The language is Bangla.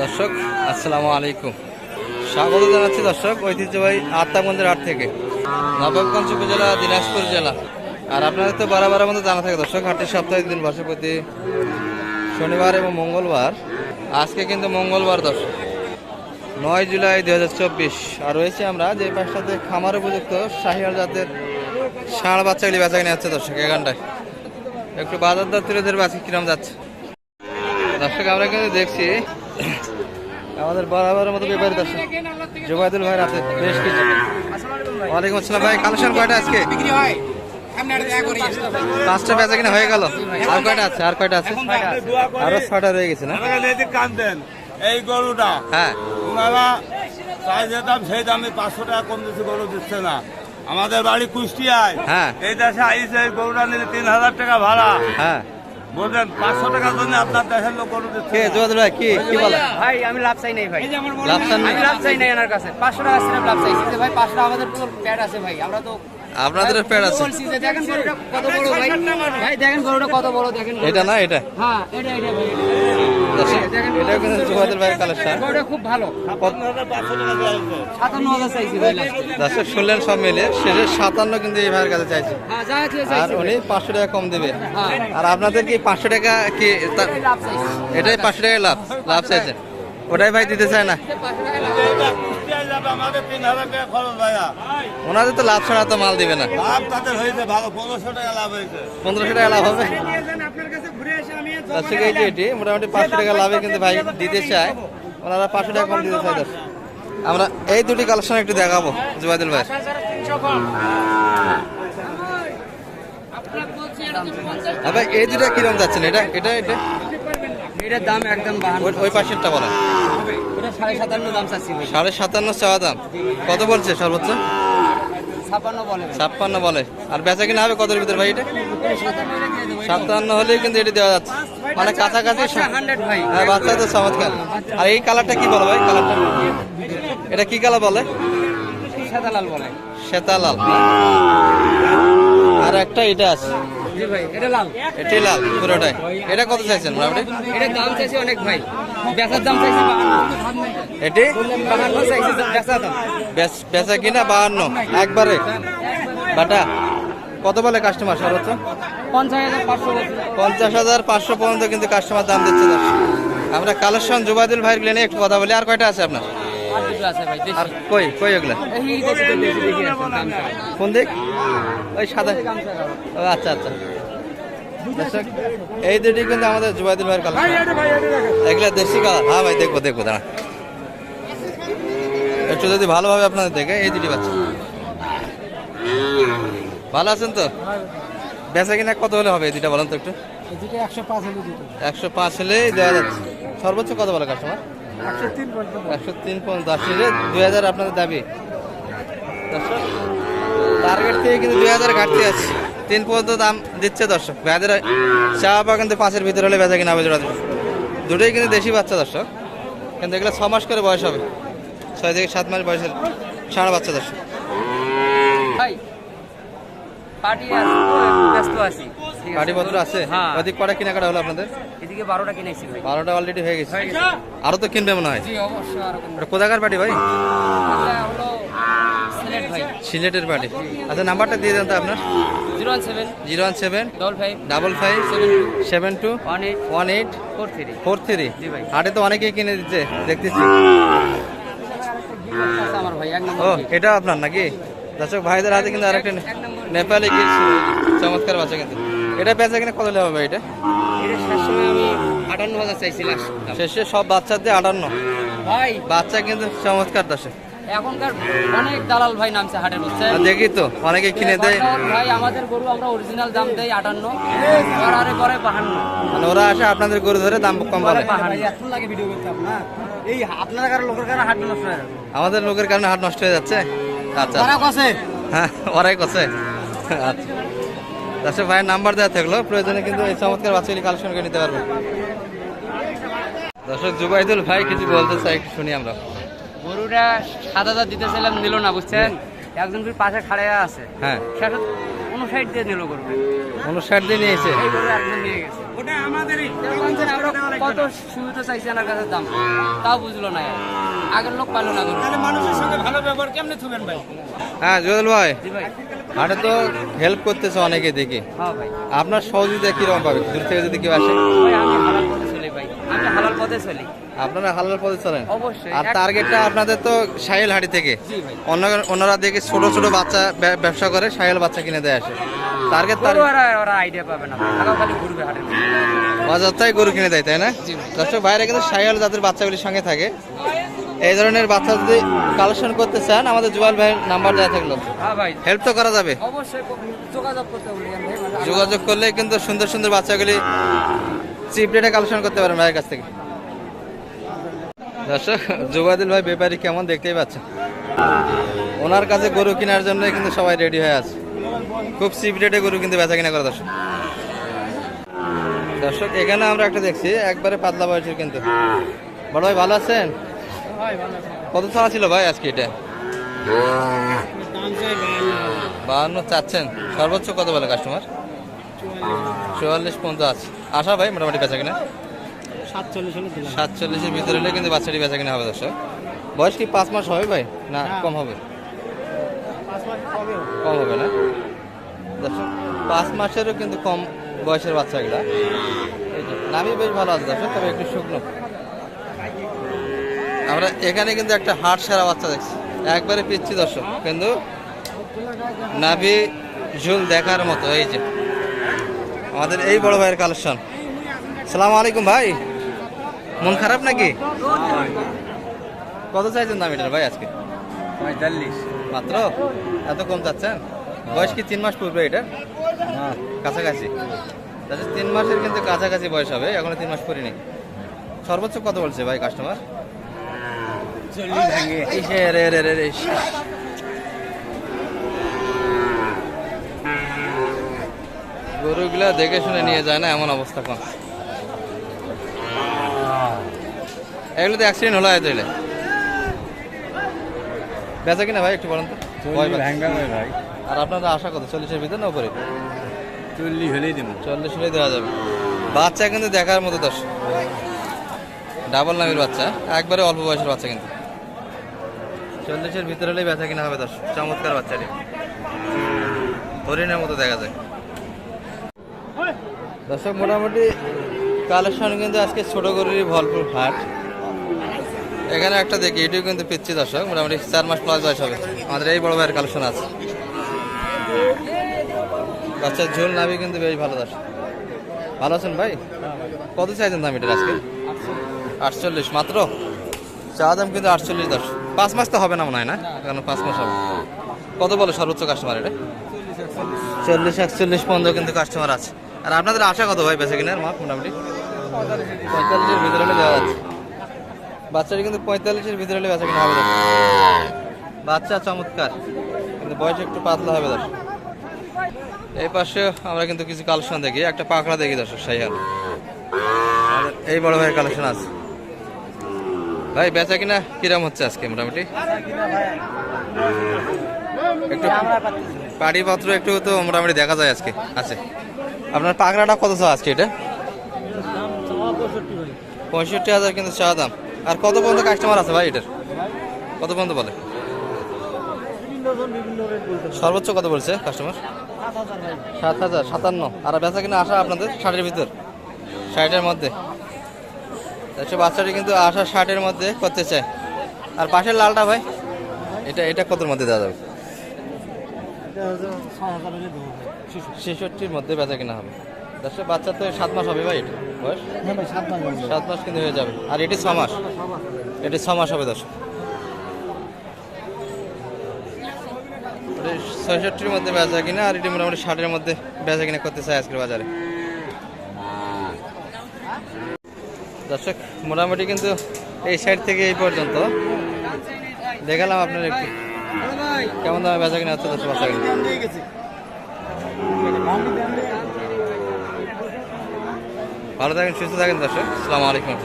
দর্শক, আসসালামু আলাইকুম। স্বাগত জানাচ্ছি দর্শক, ঐতিহ্যবাহী আত্মাগঞ্জের হাট থেকে। নবাবগঞ্জ উপজেলা, দিনাজপুর জেলা। আর আপনাদের তো বারবার মতো জানা থাকে দর্শক, হাটের সপ্তাহে দিন বসে প্রতি শনিবার এবং মঙ্গলবার। আজকে কিন্তু মঙ্গলবার দর্শক। নয় জুলাই দুই হাজার চব্বিশ। আর রয়েছে আমরা যে পাশটাতে খামার উপযুক্ত শাহিয়াল জাতের ষাঁড় বাচ্চাগুলি বেচা কিনে যাচ্ছে দর্শক এখানটায় একটু বাজার দর তুলে ধরবে আজকে কিরম যাচ্ছে। দর্শক, আমরা কিন্তু দেখছি আমাদের বরাবরের মতো ব্যাপারী দর্শক জুবাইদুল ভাই আছে বেশ কিছু। ওয়ালাইকুম আসসালাম ভাই কালেকশন কয়টা আজকে? বিক্রি হয় পাঁচটা বেচা কিনা হয়ে গেল। আর কয়টা আছে? আর কয়টা আছে? আরও ছটা রয়ে গেছে না? এই গরুটা। হ্যাঁ। ওনারা চাই যে দাম সেই দামে পাঁচশো টাকা কম দিচ্ছে গরু দিচ্ছে না। আমাদের বাড়ি কুষ্টিয়ায়। হ্যাঁ। এই দেশে আইসে এই গরুটা নিলে তিন হাজার টাকা ভাড়া। হ্যাঁ। পাঁচশো টাকার জন্য আপনার দেশের লোক গরু দিচ্ছে কে ভাই কি কি বলে ভাই আমি লাভ চাই নাই ভাই। লাভসান আমি লাভ চাই নাই এনার কাছে। পাঁচশো টাকা ছিলাম লাভ চাইছি যে ভাই পাঁচশো টাকা আমাদের পুরো প্যাড আছে ভাই। আমরা তো আপনাদের পেট আছে। দেখেন গরুটা কত বড় ভাই। ভাই দেখেন গরুটা কত বড় দেখেন এটা না এটা? হ্যাঁ এটা এটা ভাই। কিন্তু জুবাইদুল ভাইয়ের কালেকশন গরুটা খুব ভালো। আপনারা পাঁচশো টাকা দেওয়া হয়েছে। সাতান্ন হাজার চাইছি ভাই দর্শক শুনলেন সব মিলে শেষে সাতান্ন কিন্তু এই ভাইয়ের কাছে চাইছে। হ্যাঁ আর উনি পাঁচশো টাকা কম দেবে। হ্যাঁ। আর আপনাদের কি পাঁচশো টাকা কি এটাই পাঁচশো টাকা লাভ? লাভ চাইছে? ওটাই ভাই দিতে চায় না। ওনাদের তো লাভ ছাড়া তো মাল দিবে না। পনেরোশো টাকা লাভ হবে। দর্শক, এই এটি মোটামুটি পাঁচশো টাকা লাভে কিন্তু ভাই দিতে চায়। ওনারা পাঁচশো টাকা কম দিতে চায় আমরা এই দুটি কালেকশন একটু দেখাবো, জুবাইদুল ভাই। ভাই, এই দুটা কীরকম যাচ্ছেন এটা এটা এটা? এটার দাম একদম ওই- পাশেরটা বলেন ওটা সাড়ে সাতান্ন দাম চাচ্ছি সাড়ে সাতান্ন চাওয়া দাম। কত বলছে সর্বোচ্চ? বলে ছাপ্পান্ন বলে। আর বেচা কিনা হবে কত ভিতরে ভাই এটা? সাতান্ন হলেই কিন্তু এটি দেওয়া যাচ্ছে। মানে কাছাকাছি সব- 100 ভাই। হ্যাঁ বাচ্চা তো চমৎকার। আর এই কালারটা কি বলে ভাই? কালারটা এটা কি কালার বলে? সাদা লাল বলে। শ্বেতা লাল আর একটা এটা আছে। জি ভাই এটা লাল। এটি লাল পুরোটাই। এটা কত চাইছেন মোটামুটি? এটার দাম চাইছি অনেক ভাই। বেচার দাম চাইছি এটি? বাহান্ন চাইছি বেচার দাম। বেচা কিনা বাহান্ন। একবারে? বাটা? কত বলে কাস্টমার সর্বোচ্চ? পঞ্চাশ হাজার পাঁচশো পর্যন্ত কিন্তু কাস্টমার দাম দিচ্ছে। আমরা কালেকশন জুবাইদুল ভাইয়ের প্লেনে একটু কথা বলি। আর কয়টা আছে আপনার? আর কই কই ওগুলা। কোন দিক? ওই সাদা। ও আচ্ছা আচ্ছা। এই দুটি কিন্তু আমাদের জুবাইদুল ভাইয়ের কালেকশন এগুলা দেশি কালার হ্যাঁ ভাই দেখব দেখব দাঁড়া একটু যদি ভালোভাবে আপনাদের দেখে এই দুটি বাচ্চা। ভালো আছেন তো? বেচা কিনা কত হলে হবে এই দুটা বলেন তো একটু। একশো পাঁচ হলে একশো পাঁচ হলে দেওয়া যাচ্ছে। সর্বোচ্চ কত বলে কাস্টমার একশো তিন পর্যন্ত একশো তিন পর্যন্ত আসলে দুই হাজার আপনাদের দাবি। দর্শক টার্গেট থেকে কিন্তু দুই হাজার ঘাটতি আছে। তিন পর্যন্ত দাম দিচ্ছে দর্শক। ভাইদের চা বা কিন্তু পাঁচের ভিতরে হলে বেচা কিনা হবে দুটোই কিন্তু দেশি বাচ্চা দর্শক। কিন্তু এগুলো ছ মাস করে বয়স হবে। ছয় থেকে সাত মাস বয়সের ষাঁড় বাচ্চা দর্শক। ভাই পার্টি ব্যস্ত আছি। আছে। গাড়িপত্র আছে? হ্যাঁ। ওদিক কটা কেনাকাটা হলো আপনাদের? এদিকে বারোটা কিনেছি বারোটা অলরেডি হয়ে গেছে। আরও তো কিনবে মনে হয়? কোথাকার পার্টি ভাই? সিলেট সিলেটের পার্টি আচ্ছা নাম্বারটা দিয়ে দেন তো আপনার। Zero one seven. Zero one seven. Double five. Double five. Seven two. One eight. One eight. Four three. Four three. হাটে তো অনেকেই কিনে দিচ্ছে দেখতেছি। ও এটা আপনার নাকি? দর্শক ভাইদের হাতে কিন্তু আরেকটা নেপালি গিফট। চমৎকার বাচ্চা কিন্তু। এটা বেচা কিনা কত হবে এটা? এটা শেষ আমি আটান্ন হাজার শেষে সব বাচ্চাদের আটান্ন। ভাই। বাচ্চা কিন্তু চমৎকার দর্শক। এখনকার অনেক দালাল ভাই নামছে হাটের দেখি তো অনেকে কিনে দেয়। ভাই আমাদের গরু আমরা অরিজিনাল দাম দেই আটান্ন। আর আরে করে বাহান্ন। মানে ওরা আসে আপনাদের গরু ধরে দাম কম বলে। এখন লাগে ভিডিও করতে আপনার এই আপনার কারও লোকের কারও হাট নষ্ট হয়ে যাবে আমাদের লোকের কারণে হাট নষ্ট হয়ে যাচ্ছে? আচ্ছা। কসে হ্যাঁ ওরাই করছে আচ্ছা। দর্শক ভাইয়ের নাম্বার দেওয়া থাকল। প্রয়োজনে কিন্তু এই চমৎকার বাচ্চাগুলি কালেকশন করে নিতে পারবেন। দর্শক জুবাইদুল ভাই কিছু বলতে চাই একটু শুনি আমরা। গরুটা সাত হাজার দিতেছিলাম নিল না বুঝছেন? একজন ফির পাশে খাড়াইয়া আছে। হ্যাঁ। শেষে উনষাট দিয়ে নিল করবে উনষাট দিন নিয়েছে? গরু আমরা কত সুবিধা চাইছি এনার কাছে দাম। তাও বুঝলো না আগের লোক পাইলো না গরু। তাহলে মানুষের সঙ্গে ভালো ব্যবহার কেমনে থুবেন ভাই? হ্যাঁ জুয়েল ভাই। ভাই। হাটে তো হেল্প করতেছে অনেকে দেখি। হ্যাঁ আপনার সহযোগিতা কীরকম পাবে? দূর থেকে যদি কেউ আসে? হালাল পথে চলি আপনারা হালাল পথে চলেন? অবশ্যই। আর টার্গেটটা আপনাদের তো সাহেল হাড়ি থেকে। অন্য অন্যরা দেখে ছোট ছোট বাচ্চা ব্যবসা করে সাহেল বাচ্চা কিনে দেয় আসে। টার্গেট তার গরু ওরা আইডিয়া পাবে না খালি ঘুরবে হাটের অযথাই গরু কিনে দেয় তাই না? দর্শক বাইরে কিন্তু সাহেল জাতের বাচ্চাগুলির সঙ্গে থাকে। এই ধরনের বাচ্চা যদি কালেকশন করতে চান আমাদের জুয়াল ভাইয়ের নাম্বার দেওয়া থাকল। হ্যাঁ হেল্প তো করা যাবে। মানে যোগাযোগ করলে কিন্তু সুন্দর সুন্দর বাচ্চাগুলি চিপ রেটে কালেকশন করতে পারেন ভাইয়ের কাছ থেকে। দর্শক জুবাদিল ভাই ব্যাপারী কেমন দেখতেই পাচ্ছেন? ওনার কাছে গরু কেনার জন্য কিন্তু সবাই রেডি হয়ে আছে। খুব চিপ রেটে গরু কিন্তু বেচা কিনা করে দর্শক। দর্শক এখানে আমরা একটা দেখছি একবারে পাতলা বয়সের কিন্তু। বড় ভাই ভালো আছেন? কত ছাড়া ছিল ভাই আজকে এটা? বাহান্ন চাচ্ছেন। সর্বোচ্চ কত বলে কাস্টমার চুয়াল্লিশ আছে আশা ভাই মোটামুটি বেচা কিনা? সাতচল্লিশের ভিতরে হলে কিন্তু বাচ্চাটি বেচা কিনা হবে দর্শক। বয়স কি পাঁচ মাস হবে ভাই? না কম হবে? কম হবে। না? দর্শক পাঁচ মাসেরও কিন্তু কম বয়সের বাচ্চাগুলা। নামই বেশ ভালো আছে দর্শক তবে একটু শুকনো। আমরা এখানে কিন্তু একটা হাট সারা বাচ্চা দেখছি। একবারে পিচ্ছি দর্শক কিন্তু নাভি ঝুল দেখার মতো এই যে। আমাদের এই বড় ভাইয়ের কালেকশন। সালাম আলাইকুম ভাই। মন খারাপ নাকি? কত চাইছেন দাম এটার ভাই আজকে? পঁয়তাল্লিশ। মাত্র? এত কম চাচ্ছেন? বয়স কি তিন মাস পূর্বে এটা কাছাকাছি। তাহলে তিন মাসের কিন্তু কাছাকাছি বয়স হবে এখনও তিন মাস পরিনি সর্বোচ্চ কত বলছে ভাই কাস্টমার রে রে রে রে। গরুগুলা দেখে শুনে নিয়ে যায় না এমন অবস্থা কম এগুলো তো অ্যাক্সিডেন্ট হলো হয়তো বেচা কিনা ভাই একটু বলেন তো। ভাই। আর আপনারা আশা কত? চল্লিশের ভিতরে না উপরে? চল্লিশ হলেই দেবো। চল্লিশ হলেই দেওয়া যাবে। বাচ্চা কিন্তু দেখার মতো দশ ডাবল নামের বাচ্চা একবারে অল্প বয়সের বাচ্চা কিন্তু। চল্লিশের ভিতরে হলেই ব্যথা কিনা হবে দশ চমৎকার বাচ্চাটি। হরিণের মতো দেখা যায়। দর্শক, মোটামুটি কালেকশন কিন্তু আজকে ছোট গরুরই ভরপুর হাট। এখানে একটা দেখি, এটিও কিন্তু পিচ্ছি দর্শক, মোটামুটি চার মাস প্লাস বয়স হবে। আমাদের এই বড় ভাইয়ের কালেকশন আছে। বাচ্চার ঝোল নাবি কিন্তু বেশ ভালো দর্শক। ভালো আছেন ভাই? কত চাইছেন দাম এটার আজকে? আটচল্লিশ। মাত্র? চা দাম কিন্তু আটচল্লিশ দশ। পাঁচ মাস তো হবে না মনে হয় না? কারণ পাঁচ মাস হবে? কত বলে সর্বোচ্চ কাস্টমার এটা? চল্লিশ, একচল্লিশ পর্যন্ত কিন্তু কাস্টমার আছে। আর আপনাদের আশা কত ভাই বেঁচে কিনার মাপ মোটামুটি? পঁয়তাল্লিশের ভিতরে হলে দেওয়া যাচ্ছে বাচ্চাটি কিন্তু পঁয়তাল্লিশের ভিতরে হলে বেঁচে কিনা হবে বাচ্চা চমৎকার। কিন্তু বয়স একটু পাতলা হবে দর্শক। এই পাশে আমরা কিন্তু কিছু কালেকশন দেখি। একটা পাকড়া দেখি দর্শক সাইহাল এই বড় ভাইয়ের কালেকশন আছে। ভাই, বেচা কিনা কিরম হচ্ছে আজকে মোটামুটি? পাড়ি পত্র একটু তো মোটামুটি দেখা যায় আজকে, আছে। আপনার পাকড়াটা কত চা আজকে এটা? পঁয়ষট্টি হাজার কিন্তু চা দাম। আর কত পর্যন্ত কাস্টমার আছে ভাই এটার? কত পর্যন্ত বলে? সর্বোচ্চ কত বলছে কাস্টমার সাত হাজার, সাতান্ন। আর বেচা কিনা আসা আপনাদের? ষাটের ভিতর? ষাটের মধ্যে? আচ্ছা বাচ্চাটি কিন্তু আশা ষাটের মধ্যে করতে চায়। আর পাশের লালটা ভাই? এটা এটা কতর মধ্যে দেওয়া যাবে? ছেষট্টির মধ্যে বেচা কিনা হবে। দর্শক বাচ্চা তো সাত মাস হবে ভাই এটা বয়স? সাত মাস কিন্তু হয়ে যাবে। আর এটি ছ মাস? এটি ছ মাস হবে দর্শক ছয়ষট্টির মধ্যে বেচা কিনা, আর এটি মোটামুটি ষাটের মধ্যে বেচা কিনা করতে চাই আজকের বাজারে। দর্শক, মোটামুটি কিন্তু এই সাইড থেকে এই পর্যন্ত। দেখালাম আপনার একটু। কেমন দামে বেচা কিনা হচ্ছে দর্শক বাচ্চা ভালো থাকেন, সুস্থ থাকেন দর্শক। আসসালামু আলাইকুম